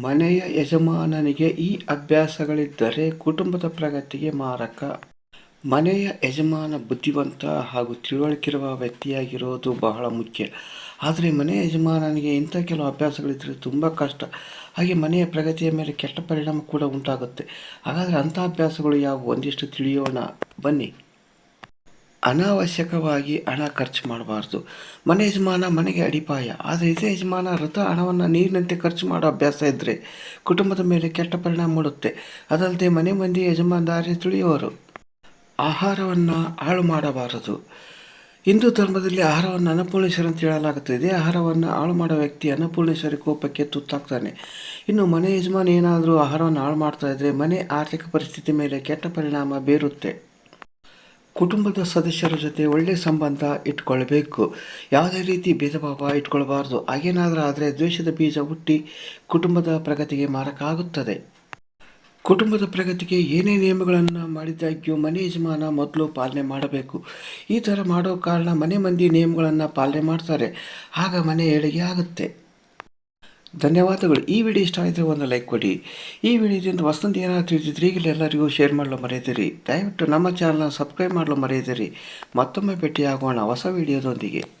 ಮನೆಯ ಯಜಮಾನನಿಗೆ ಈ ಅಭ್ಯಾಸಗಳಿದ್ದರೆ ಕುಟುಂಬದ ಪ್ರಗತಿಗೆ ಮಾರಕ. ಮನೆಯ ಯಜಮಾನ ಬುದ್ಧಿವಂತ ಹಾಗೂ ತಿಳುವಳಿಕಿರುವ ವ್ಯಕ್ತಿಯಾಗಿರೋದು ಬಹಳ ಮುಖ್ಯ. ಆದರೆ ಮನೆಯ ಯಜಮಾನನಿಗೆ ಇಂಥ ಕೆಲವು ಅಭ್ಯಾಸಗಳಿದ್ದರೆ ತುಂಬ ಕಷ್ಟ. ಹಾಗೆ ಮನೆಯ ಪ್ರಗತಿಯ ಮೇಲೆ ಕೆಟ್ಟ ಪರಿಣಾಮ ಕೂಡ ಉಂಟಾಗುತ್ತೆ. ಹಾಗಾದರೆ ಅಂಥ ಅಭ್ಯಾಸಗಳು ಯಾವುವು? ಒಂದಿಷ್ಟು ತಿಳಿಯೋಣ. ಬನ್ನಿ. ಅನಾವಶ್ಯಕವಾಗಿ ಹಣ ಖರ್ಚು ಮಾಡಬಾರ್ದು. ಮನೆ ಯಜಮಾನ ಮನೆಗೆ ಅಡಿಪಾಯ. ಆದರೆ ಇದೇ ಯಜಮಾನ ರಥ ಹಣವನ್ನು ನೀರಿನಂತೆ ಖರ್ಚು ಮಾಡೋ ಅಭ್ಯಾಸ ಇದ್ದರೆ ಕುಟುಂಬದ ಮೇಲೆ ಕೆಟ್ಟ ಪರಿಣಾಮ ಮೂಡುತ್ತೆ. ಅದಲ್ಲದೆ ಮನೆ ಮಂದಿ ಯಜಮಾನದಾರಿ ತುಳಿಯುವರು. ಆಹಾರವನ್ನು ಹಾಳು ಮಾಡಬಾರದು. ಹಿಂದೂ ಧರ್ಮದಲ್ಲಿ ಆಹಾರವನ್ನು ಅನ್ನಪೂರ್ಣೇಶ್ವರ ಅಂತ ಹೇಳಲಾಗುತ್ತದೆ. ಇದೇ ಆಹಾರವನ್ನು ಹಾಳು ಮಾಡೋ ವ್ಯಕ್ತಿ ಅನ್ನಪೂರ್ಣೇಶ್ವರಿ ಕೋಪಕ್ಕೆ ತುತ್ತಾಗ್ತಾನೆ. ಇನ್ನು ಮನೆ ಯಜಮಾನ ಏನಾದರೂ ಆಹಾರವನ್ನು ಹಾಳು ಮಾಡ್ತಾ ಇದ್ದರೆ ಮನೆ ಆರ್ಥಿಕ ಪರಿಸ್ಥಿತಿ ಮೇಲೆ ಕೆಟ್ಟ ಪರಿಣಾಮ ಬೀರುತ್ತೆ. ಕುಟುಂಬದ ಸದಸ್ಯರ ಜೊತೆ ಒಳ್ಳೆಯ ಸಂಬಂಧ ಇಟ್ಕೊಳ್ಬೇಕು. ಯಾವುದೇ ರೀತಿ ಭೇದ ಭಾವ ಇಟ್ಕೊಳ್ಬಾರ್ದು. ಹಾಗೇನಾದರೂ ಆದರೆ ದ್ವೇಷದ ಬೀಜ ಹುಟ್ಟಿ ಕುಟುಂಬದ ಪ್ರಗತಿಗೆ ಮಾರಕ ಆಗುತ್ತದೆ ಕುಟುಂಬದ ಪ್ರಗತಿಗೆ ಏನೇ ನಿಯಮಗಳನ್ನು ಮಾಡಿದ್ದಾಗ್ಯೂ ಮನೆ ಯಜಮಾನ ಮೊದಲು ಪಾಲನೆ ಮಾಡಬೇಕು. ಈ ಥರ ಮಾಡೋ ಕಾರಣ ಮನೆ ಮಂದಿ ನಿಯಮಗಳನ್ನು ಪಾಲನೆ ಮಾಡ್ತಾರೆ. ಆಗ ಮನೆ ಏಳಿಗೆ ಆಗುತ್ತೆ. ಧನ್ಯವಾದಗಳು. ಈ ವಿಡಿಯೋ ಇಷ್ಟ ಆಗಿದ್ರೆ ಒಂದು ಲೈಕ್ ಕೊಡಿ. ಈ ವಿಡಿಯೋದಿಂದ ವಸಂತ ಏನಾದರೂ ತಿಳಿದಿದ್ರೆ ಈಗಲೇ ಎಲ್ಲರಿಗೂ ಶೇರ್ ಮಾಡಲು ಮರೆಯದಿರಿ. ದಯವಿಟ್ಟು ನಮ್ಮ ಚಾನಲ್ನ ಸಬ್ಸ್ಕ್ರೈಬ್ ಮಾಡಲು ಮರೆಯದಿರಿ. ಮತ್ತೊಮ್ಮೆ ಭೇಟಿಯಾಗೋಣ ಹೊಸ ವಿಡಿಯೋದೊಂದಿಗೆ.